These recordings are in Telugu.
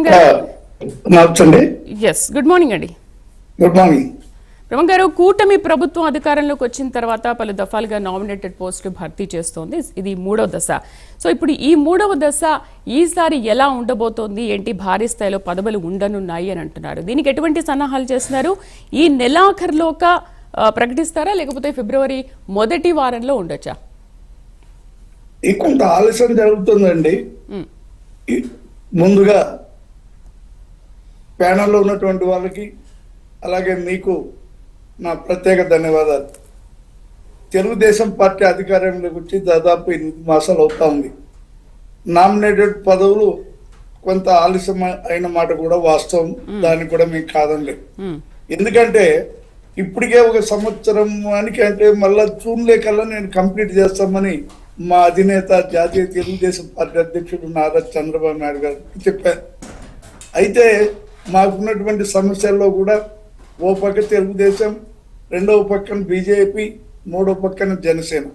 నచ్చండి ఎస్ గుడ్ మార్నింగ్ అండి. గుడ్ మార్నింగ్ బ్రహ్మ గారు కూటమి ప్రభుత్వం అధికారంలోకి వచ్చిన తర్వాత పలు దఫాలుగా నామినేటెడ్ పోస్టులు భర్తీ చేస్తోంది. ఇది మూడవ దశ. సో ఇప్పుడు ఈ మూడవ దశ ఈసారి ఎలా ఉండబోతోంది? ఏంటి? భారీ స్థాయిలో పదవులు ఉండనున్నాయి అని అంటున్నారు. దీనికి ఎటువంటి సన్నాహాలు చేస్తున్నారు? ఈ నెలాఖరులోక ప్రకటిస్తారా? లేకపోతే ఫిబ్రవరి మొదటి వారంలో ఉండొచ్చా? కొంత ఆలస్యం జరుగుతుందండి. ముందుగా ప్యానల్లో ఉన్నటువంటి వాళ్ళకి అలాగే మీకు నా ప్రత్యేక ధన్యవాదాలు. తెలుగుదేశం పార్టీ అధికారంలోకి వచ్చి దాదాపు ఎనిమిది మాసాలు అవుతా ఉంది. నామినేటెడ్ పదవులు కొంత ఆలస్యం అయిన మాట కూడా వాస్తవం. దాన్ని కూడా మీకు కాదండి ఎందుకంటే ఇప్పటికే ఒక సంవత్సరం అనికి అంటే మళ్ళా జూన్ లేకల్లా నేను కంప్లీట్ చేస్తామని మా అధినేత జాతీయ తెలుగుదేశం పార్టీ అధ్యక్షుడు నారా చంద్రబాబు నాయుడు గారు చెప్పారు. అయితే మాకున్నటువంటి సమస్యల్లో కూడా ఓ పక్క తెలుగుదేశం రెండవ పక్కన బీజేపీ మూడో పక్కన జనసేన.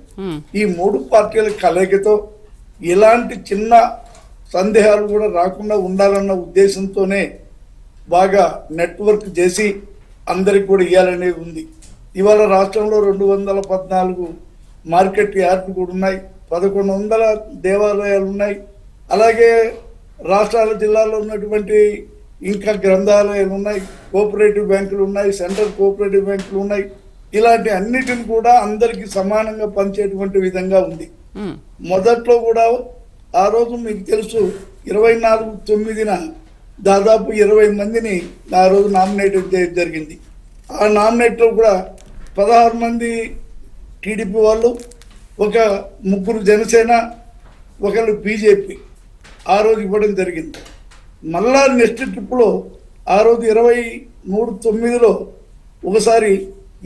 ఈ మూడు పార్టీల కలయికతో ఎలాంటి చిన్న సందేహాలు కూడా రాకుండా ఉండాలన్న ఉద్దేశంతోనే బాగా నెట్వర్క్ చేసి అందరికి కూడా ఇవ్వాలనేది ఉంది. ఇవాళ రాష్ట్రంలో రెండు వందల పద్నాలుగు మార్కెట్ యార్డ్లు కూడా ఉన్నాయి. పదకొండు వందల దేవాలయాలు ఉన్నాయి. అలాగే రాష్ట్రాల జిల్లాలో ఉన్నటువంటి ఇంకా గ్రంథాలయాలు ఉన్నాయి కోఆపరేటివ్ బ్యాంకులు ఉన్నాయి సెంట్రల్ కోఆపరేటివ్ బ్యాంకులు ఉన్నాయి. ఇలాంటి అన్నిటిని కూడా అందరికీ సమానంగా పంచేటువంటి విధంగా ఉంది. మొదట్లో కూడా ఆ రోజు మీకు తెలుసు ఇరవై నాలుగు తొమ్మిదిన దాదాపు ఇరవై మందిని ఆ రోజు నామినేట్ చేయడం జరిగింది. ఆ నామినేట్లో కూడా పదహారు మంది టీడీపీ వాళ్ళు ఒక ముగ్గురు జనసేన ఒకళ్ళు బీజేపీ ఆ రోజు ఇవ్వడం జరిగింది. మళ్ళా నెక్స్ట్ ట్రిప్లో ఆ రోజు ఇరవై మూడు తొమ్మిదిలో ఒకసారి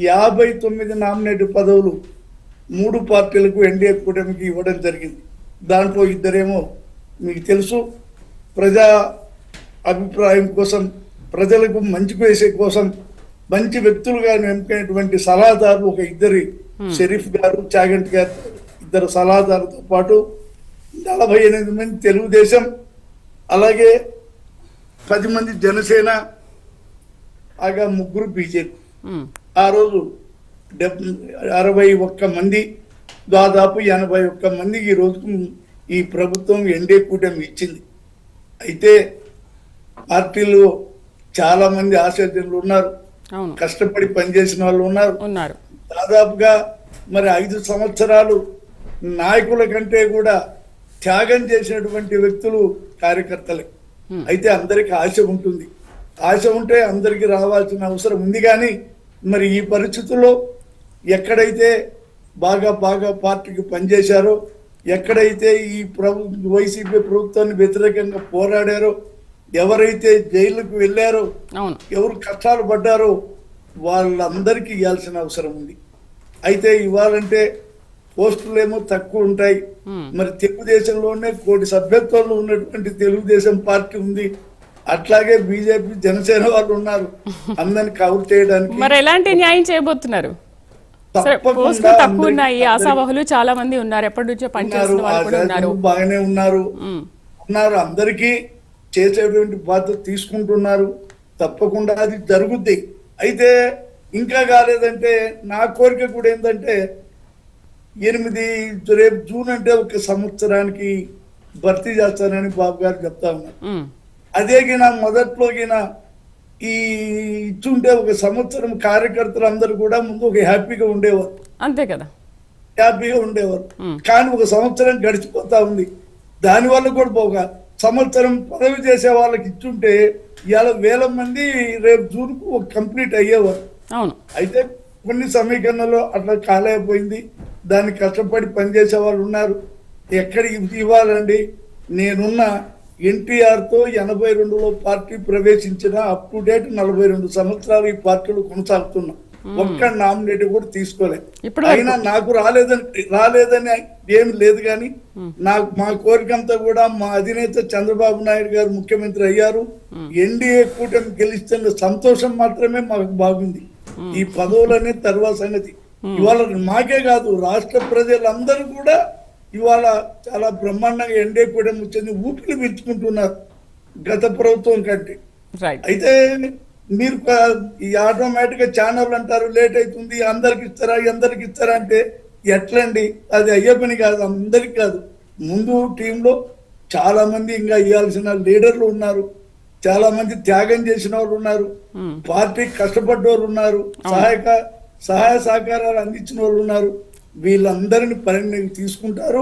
యాభై తొమ్మిది నామినేట్ పదవులు మూడు పార్టీలకు ఎన్డీఏ కూటమికి ఇవ్వడం జరిగింది. దాంట్లో ఇద్దరేమో మీకు తెలుసు ప్రజా అభిప్రాయం కోసం ప్రజలకు మంచి వేసే కోసం మంచి వ్యక్తులుగా ఎంపికైనటువంటి సలహాదారులు ఒక ఇద్దరి షరీఫ్ గారు చాగంటి గారు ఇద్దరు సలహాదారులతో పాటు నలభై ఎనిమిది మంది తెలుగుదేశం అలాగే పది మంది జనసేన ఆగా ముగ్గురు బీజేపీ. ఆ రోజు అరవై ఒక్క మంది దాదాపు ఎనభై ఒక్క మంది ఈ రోజుకు ఈ ప్రభుత్వం ఎన్డీఏ కూటమి ఇచ్చింది. అయితే పార్టీలో చాలా మంది ఆశాజనులు ఉన్నారు కష్టపడి పనిచేసిన వాళ్ళు ఉన్నారు. దాదాపుగా మరి ఐదు సంవత్సరాలు నాయకుల కంటే కూడా త్యాగం చేసినటువంటి వ్యక్తులు కార్యకర్తలే. అయితే అందరికి ఆశ ఉంటుంది. ఆశ ఉంటే అందరికి రావాల్సిన అవసరం ఉంది కానీ మరి ఈ పరిస్థితుల్లో ఎక్కడైతే బాగా బాగా పార్టీకి పనిచేశారో ఎక్కడైతే ఈ ప్రభు వైసీపీ ప్రభుత్వాన్ని వ్యతిరేకంగా పోరాడారో ఎవరైతే జైలుకు వెళ్ళారో ఎవరు కష్టాలు పడ్డారో వాళ్ళందరికీ ఇవ్వాల్సిన అవసరం ఉంది. అయితే ఇవ్వాలంటే పోస్టులు ఏమో తక్కువ ఉంటాయి. మరి తెలుగుదేశంలోనే కోటి సభ్యత్వంలో ఉన్నటువంటి తెలుగుదేశం పార్టీ ఉంది. అట్లాగే బీజేపీ జనసేన వాళ్ళు ఉన్నారు. అందరిని కవర్ చేయడానికి మరి ఎలాంటి న్యాయం చేయబోతున్నారు? పోస్టులు తక్కువ అందరికీ- ఉన్నాయి ఆశావహులు చాలా మంది ఉన్నారు. ఎప్పటి నుంచో ఉన్నారు పనిచేస్తున్న వాళ్ళు కూడా ఉన్నారు. ఆచార్యులు బాగానే ఉన్నారు. ఉన్నారు. అందరికీ చేసేటువంటి బాధ్యత తీసుకుంటున్నారు. తప్పకుండా అది జరుగుద్ది. అయితే ఇంకా కాలేదంటే నా కోరిక కూడా ఏంటంటే ఎనిమిది రేపు జూన్ అంటే ఒక సంవత్సరానికి భర్తీ చేస్తానని బాబు గారు చెప్తా ఉన్నారు. అదే గిన మొదట్లో గిన ఈ ఇచ్చుంటే ఒక సంవత్సరం కార్యకర్తలు అందరూ కూడా ముందు ఒక హ్యాపీగా ఉండేవారు. అంతే కదా. హ్యాపీగా ఉండేవారు. కానీ ఒక సంవత్సరం గడిచిపోతా ఉంది. దానివల్ల కూడా ఒక సంవత్సరం పదవి చేసే వాళ్ళకి ఇచ్చుంటే ఇవాళ వేల మంది రేపు జూన్కు ఒక కంప్లీట్ అయ్యేవారు. అయితే కొన్ని సమీకరణలో అట్లా కాలేకపోయింది దాన్ని కష్టపడి పనిచేసే వాళ్ళు ఉన్నారు. ఎక్కడికి ఇవ్వాలండి? నేనున్న ఎన్టీఆర్తో ఎనభై రెండులో పార్టీ ప్రవేశించిన అప్ టు డేట్ నలభై రెండు సంవత్సరాలు ఈ పార్టీలో కొనసాగుతున్నా. ఒక్క నామినేట్ కూడా తీసుకోలే. అయినా నాకు రాలేదని రాలేదని ఏం లేదు కానీ నాకు మా కోరికంతా కూడా మా అధినేత చంద్రబాబు నాయుడు గారు ముఖ్యమంత్రి అయ్యారు. ఎన్డీఏ కూటమి గెలిస్తున్న సంతోషం మాత్రమే మాకు బాగుంది. ఈ పదవులనే తర్వాత సంగతి. ఇవాళ మాకే కాదు రాష్ట్ర ప్రజలందరూ కూడా ఇవాళ చాలా బ్రహ్మాండంగా ఎన్డీఏ కూటమి వచ్చింది ఊపిరి పీల్చుకుంటున్నారు గత ప్రభుత్వం కంటే. అయితే మీరు ఈ ఆటోమేటిక్గా ఛానల్ అంటారు లేట్ అవుతుంది అందరికి ఇస్తారా అందరికి ఇస్తారా అంటే ఎట్లండి? అది అయ్యే పని కాదు అందరికి కాదు. ముందు టీంలో చాలా మంది ఇంకా ఇవ్వాల్సిన లీడర్లు ఉన్నారు. చాలా మంది త్యాగం చేసిన వాళ్ళు ఉన్నారు. పార్టీ కష్టపడ్డ వాళ్ళు ఉన్నారు సహాయక సహాయ సహకారాలు అందించిన వాళ్ళు ఉన్నారు. వీళ్ళందరిని పరిణితి తీసుకుంటారు.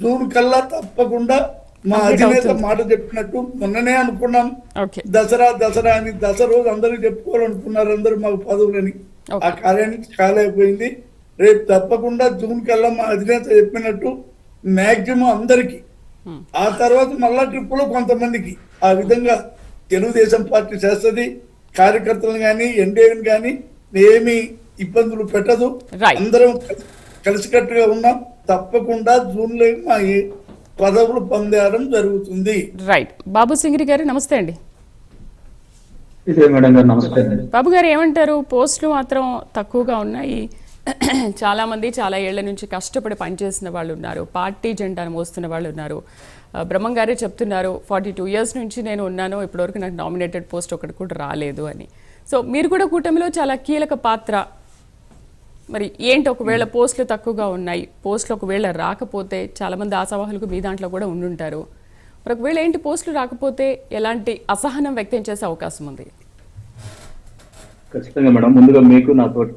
జూన్ కల్లా తప్పకుండా మా అధినేత. మాట చెప్పినట్టు మొన్ననే అనుకున్నాం. దసరా దసరా అని దసరా రోజు అందరికి చెప్పుకోవాలనుకున్నారు. అందరూ మాకు పదవులని. ఆ కార్యానికి కాలేకపోయింది రేపు తప్పకుండా జూన్ కల్లా మా అధినేత చెప్పినట్టు మాక్సిమం అందరికి ఆ తర్వాత మళ్ళా ట్రిప్పులో కొంతమందికి ఆ విధంగా తెలుగుదేశం పార్టీ చేస్తుంది. కార్యకర్తలను కానీ ఎన్డీఏని కానీ ఏమీ ఇబ్బందులు పెట్టదు. అందరం కలిసి- కలిసికట్టుగా ఉన్నాం. తప్పకుండా జూన్లో మా పదవులు పొందడం జరుగుతుంది. రైట్ బాబు సింగిరి గారు నమస్తే అండి. బాబు గారు ఏమంటారు? పోస్టులు మాత్రం తక్కువగా ఉన్నాయి. చాలా మంది చాలా ఏళ్ళ నుంచి కష్టపడి పనిచేసిన వాళ్ళు ఉన్నారు. పార్టీ జెండాను మోస్తున్న వాళ్ళు ఉన్నారు. బ్రహ్మం గారే చెప్తున్నారు ఫార్టీ టూ ఇయర్స్ నుంచి నేను ఉన్నాను. ఇప్పటివరకు నాకు నామినేటెడ్ పోస్ట్ ఒకటి కూడా రాలేదు అని. సో మీరు కూడా కూటమిలో చాలా కీలక పాత్ర మరి ఏంటి ఒకవేళ పోస్టులు తక్కువగా ఉన్నాయి పోస్టులు ఒకవేళ రాకపోతే చాలా మంది ఆశావాహులకు మీ దాంట్లో కూడా ఉండుంటారు. మరి ఒకవేళ ఏంటి పోస్టులు రాకపోతే ఎలాంటి అసహనం వ్యక్తం చేసే అవకాశం ఉంది? ఖచ్చితంగా మేడం. ముందుగా మీకు నా తోటి